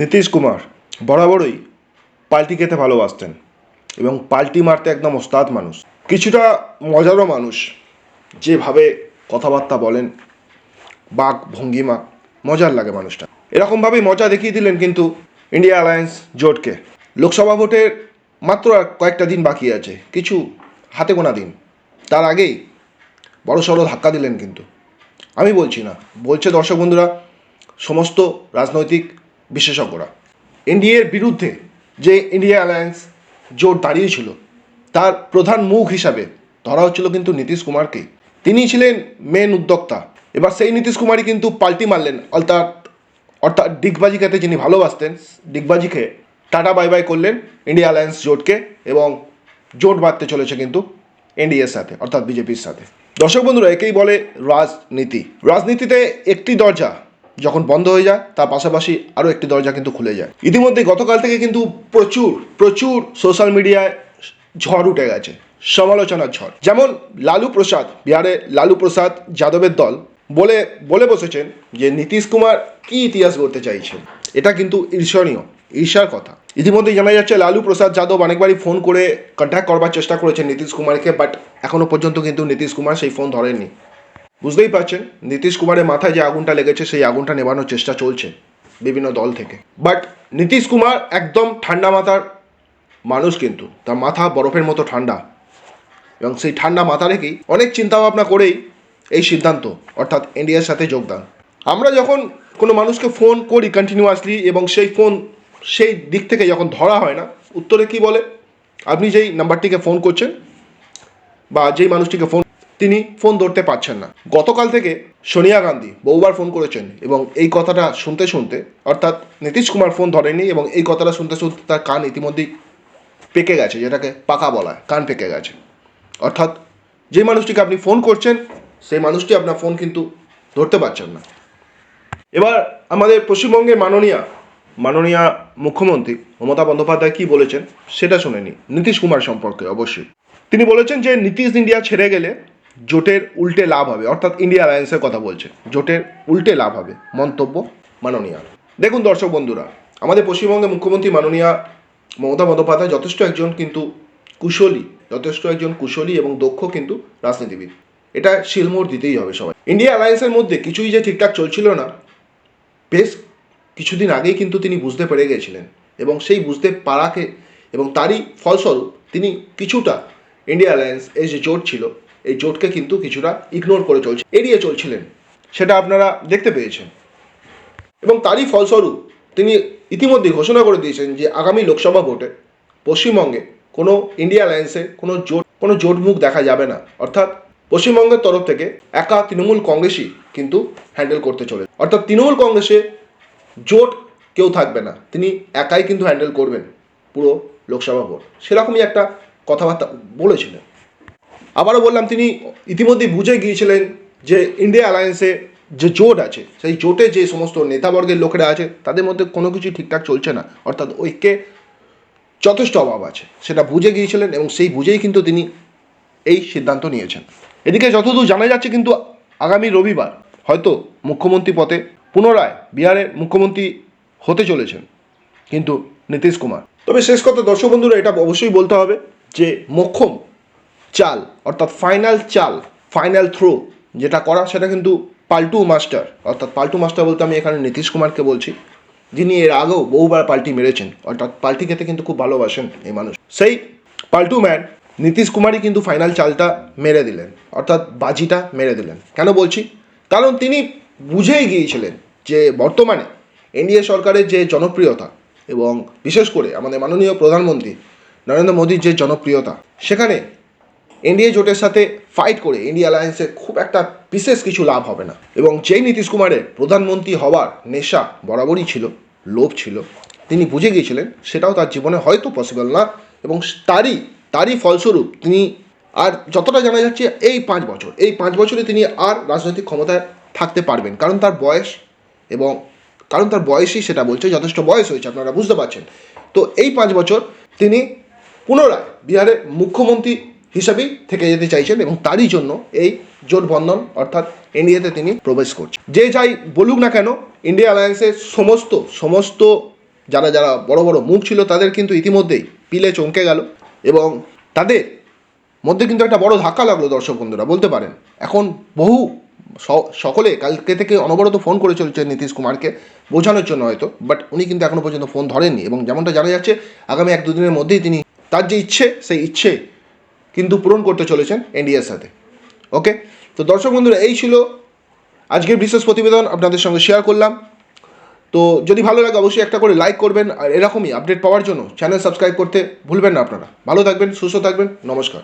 নীতিশ কুমার বরাবরই পাল্টি খেতে ভালোবাসতেন এবং পাল্টি মারতে একদম ওস্তাদ মানুষ। কিছুটা মজারও মানুষ, যেভাবে কথাবার্তা বলেন, বাক, ভঙ্গিমা, মজার লাগে মানুষটা। এরকমভাবেই মজা দেখিয়ে দিলেন কিন্তু ইন্ডিয়া অ্যালায়েন্স জোটকে। লোকসভা ভোটের মাত্র কয়েকটা দিন বাকি আছে, কিছু হাতে গোনা দিন। তার আগেই বড় সড়ো ধাক্কা দিলেন কিন্তু। আমি বলছি না, বলছে দর্শক বন্ধুরা, সমস্ত রাজনৈতিক বিশেষজ্ঞরা। এনডিএর বিরুদ্ধে যে ইন্ডিয়া অ্যালায়েন্স জোট দাঁড়িয়েছিল, তার প্রধান মুখ হিসাবে ধরা হচ্ছিল কিন্তু নীতিশ কুমারকেই। তিনি ছিলেন মেন উদ্যোক্তা। এবার সেই নীতিশ কুমারই কিন্তু পাল্টি মারলেন। অর্থাৎ অর্থাৎ ডিগবাজি খেতে যিনি ভালোবাসতেন, ডিগবাজি খেয়ে টাটা বাই বাই করলেন ইন্ডিয়া অ্যালায়েন্স জোটকে এবং জোট বাঁধতে চলেছে কিন্তু এনডিএর সাথে, অর্থাৎ বিজেপির সাথে। দর্শক বন্ধুরা, একেই বলে রাজনীতি। রাজনীতিতে একটি দরজা যখন বন্ধ হয়ে যায়, তার পাশাপাশি আরও একটি দরজা কিন্তু খুলে যায়। ইতিমধ্যে গতকাল থেকে কিন্তু প্রচুর প্রচুর সোশ্যাল মিডিয়ায় ঝড় উঠে গেছে, সমালোচনার ঝড়। যেমন লালু প্রসাদ বিহারে লালু প্রসাদ যাদবের দল বলে বলে বসেছেন যে নীতিশ কুমার কি ইতিহাস গড়তে চাইছেন, এটা কিন্তু ঈর্ষণীয়, ঈর্ষার কথা। ইতিমধ্যে জানা যাচ্ছে লালু প্রসাদ যাদব অনেকবারই ফোন করে কন্ট্যাক্ট করবার চেষ্টা করেছেন নীতিশ কুমারকে বাট এখনও পর্যন্ত কিন্তু নীতিশ কুমার সেই ফোন ধরেননি। বুঝতেই পারছেন, নীতিশ কুমারের মাথায় যে আগুনটা লেগেছে, সেই আগুনটা নেবানোর চেষ্টা চলছে বিভিন্ন দল থেকে। বাট নীতিশ কুমার একদম ঠান্ডা মাথার মানুষ কিন্তু। তার মাথা বরফের মতো ঠান্ডা। এবং সেই ঠান্ডা মাথা রেখেই অনেক চিন্তা ভাবনা করেই এই সিদ্ধান্ত, অর্থাৎ ইন্ডিয়ার সাথে যোগদান। আমরা যখন কোনো মানুষকে ফোন করি কন্টিনিউয়াসলি এবং সেই ফোন সেই দিক থেকে যখন ধরা হয় না, উত্তরে কি বলে? আপনি যেই নাম্বারটিকে ফোন করছেন বা যেই মানুষটিকে ফোন তিনি ফোন ধরতে পারছেন না। গতকাল থেকে সোনিয়া গান্ধী বহুবার ফোন করেছেন এবং এই কথাটা শুনতে শুনতে, অর্থাৎ নীতিশ কুমার ফোন ধরেনি এবং এই কথাটা শুনতে শুনতে তার কান ইতিমধ্যেই পেকে গেছে, যেটাকে পাকা বলা হয়, কান পেকে গেছে। অর্থাৎ যে মানুষটিকে আপনি ফোন করছেন, সেই মানুষটি আপনার ফোন কিন্তু ধরতে পারছেন না। এবার আমাদের পশ্চিমবঙ্গের মাননীয়া মাননীয়া মুখ্যমন্ত্রী মমতা বন্দ্যোপাধ্যায় কি বলেছেন, সেটা শুনেনি নীতিশ কুমার সম্পর্কে অবশ্যই। তিনি বলেছেন যে নীতিশ ইন্ডিয়া ছেড়ে গেলে জোটের উল্টে লাভ হবে, অর্থাৎ ইন্ডিয়া অ্যালায়েন্সের কথা বলছে। জোটের উল্টে লাভ হবে, মন্তব্য মাননীয়া। দেখুন দর্শক বন্ধুরা, আমাদের পশ্চিমবঙ্গে মুখ্যমন্ত্রী মাননীয়া মমতা বন্দ্যোপাধ্যায় যথেষ্ট একজন কিন্তু কুশলী, যথেষ্ট একজন কুশলী এবং দক্ষ কিন্তু রাজনীতিবিদ। এটা শিলমোড় দিতেই হবে সবাই। ইন্ডিয়া অ্যালায়েন্সের মধ্যে কিছুই যে ঠিকঠাক চলছিল না, বেশ কিছুদিন আগেই কিন্তু তিনি বুঝতে পেরে গেছিলেন এবং সেই বুঝতে পারাকে এবং তারই ফলস্বরূপ তিনি কিছুটা ইন্ডিয়া অ্যালায়েন্স এই যে জোট ছিল এই জোটকে কিন্তু কিছুটা ইগনোর করে চলছে, এড়িয়ে চলছিলেন, সেটা আপনারা দেখতে পেয়েছেন। এবং তারই ফলস্বরূপ তিনি ইতিমধ্যে ঘোষণা করে দিয়েছেন যে আগামী লোকসভা ভোটে পশ্চিমবঙ্গে কোনো ইন্ডিয়া অ্যালায়েন্সে কোনো জোট কোনো জোট মুখ দেখা যাবে না। অর্থাৎ পশ্চিমবঙ্গের তরফ থেকে একা তৃণমূল কংগ্রেসই কিন্তু হ্যান্ডেল করতে চলে অর্থাৎ তৃণমূল কংগ্রেসে জোট কেউ থাকবে না, তিনি একাই কিন্তু হ্যান্ডেল করবেন পুরো লোকসভা ভোট। সেরকমই একটা কথাবার্তা বলেছিলেন। আবারও বললাম, তিনি ইতিমধ্যেই বুঝে গিয়েছিলেন যে ইন্ডিয়া অ্যালায়েন্সে যে জোট আছে, সেই জোটে যে সমস্ত নেতাবর্গের লোকেরা আছে, তাদের মধ্যে কোনো কিছু ঠিকঠাক চলছে না। অর্থাৎ ঐক্যে যথেষ্ট অভাব আছে, সেটা বুঝে গিয়েছিলেন এবং সেই বুঝেই কিন্তু তিনি এই সিদ্ধান্ত নিয়েছেন। এদিকে যতদূর জানা যাচ্ছে কিন্তু আগামী রবিবার হয়তো মুখ্যমন্ত্রী পদে পুনরায় বিহারের মুখ্যমন্ত্রী হতে চলেছেন কিন্তু নীতিশ কুমার। তবে শেষ কথা দর্শক বন্ধুরা, এটা অবশ্যই বলতে হবে যে মোক্ষম চাল, অর্থাৎ ফাইনাল চাল ফাইনাল থ্রো যেটা করা সেটা কিন্তু পাল্টু মাস্টার অর্থাৎ পাল্টু মাস্টার বলতে আমি এখানে নীতিশ কুমারকে বলছি, যিনি এর আগেও বহুবার পাল্টি মেরেছেন, অর্থাৎ পাল্টি খেতে কিন্তু খুব ভালোবাসেন এই মানুষ। সেই পাল্টু ম্যান নীতিশ কুমারই কিন্তু ফাইনাল চালটা মেরে দিলেন, অর্থাৎ বাজিটা মেরে দিলেন। কেন বলছি? কারণ তিনি বুঝেই গিয়েছিলেন যে বর্তমানে এনডিএ সরকারের যে জনপ্রিয়তা এবং বিশেষ করে আমাদের মাননীয় প্রধানমন্ত্রী নরেন্দ্র মোদীর যে জনপ্রিয়তা, সেখানে এনডিএ জোটের সাথে ফাইট করে ইন্ডিয়া অ্যালায়েন্সে খুব একটা বিশেষ কিছু লাভ হবে না। এবং যেই নীতিশ কুমারের প্রধানমন্ত্রী হওয়ার নেশা বরাবরই ছিল, লোভ ছিল, তিনি বুঝে গিয়েছিলেন সেটাও তার জীবনে হয়তো পসিবল না এবং তারই তারই ফলস্বরূপ তিনি আর যতটা জানা যাচ্ছে এই পাঁচ বছর, এই পাঁচ বছরে তিনি আর রাজনৈতিক ক্ষমতায় থাকতে পারবেন। কারণ তার বয়স এবং কারণ তার বয়সই সেটা বলছে, যথেষ্ট বয়স হয়েছে, আপনারা বুঝতে পারছেন। তো এই পাঁচ বছর তিনি পুনরায় বিহারের মুখ্যমন্ত্রী হিসাবেই থেকে যেতে চাইছেন এবং তারই জন্য এই জোটবন্ধন অর্থাৎ এনডিএতে তিনি প্রবেশ করছেন। যে যাই বলুক না কেন, ইন্ডিয়া অ্যালায়েন্সের সমস্ত সমস্ত যারা যারা বড় বড় মুখ ছিল তাদের কিন্তু ইতিমধ্যেই পিলে চমকে গেল এবং তাদের মধ্যে কিন্তু একটা বড় ধাক্কা লাগল দর্শক বন্ধুরা, বলতে পারেন। এখন বহু সকলে কালকে থেকে অনবরত ফোন করে চলছে নীতিশ কুমারকে বোঝানোর জন্য হয়তো, বাট উনি কিন্তু এখনও পর্যন্ত ফোন ধরেননি এবং যেমনটা জানা যাচ্ছে, আগামী এক দুদিনের মধ্যেই তিনি তার যে ইচ্ছে, সেই ইচ্ছে কিন্তু পূরণ করতে চলেছেন এনডিএর সাথে। ওকে তো দর্শক বন্ধুরা, এই ছিল আজকের বিশেষ প্রতিবেদন আপনাদের সঙ্গে শেয়ার করলাম। তো যদি ভালো লাগে অবশ্যই একটা করে লাইক করবেন আর এরকমই আপডেট পাওয়ার জন্য চ্যানেল সাবস্ক্রাইব করতে ভুলবেন না আপনারা। ভালো থাকবেন, সুস্থ থাকবেন, নমস্কার।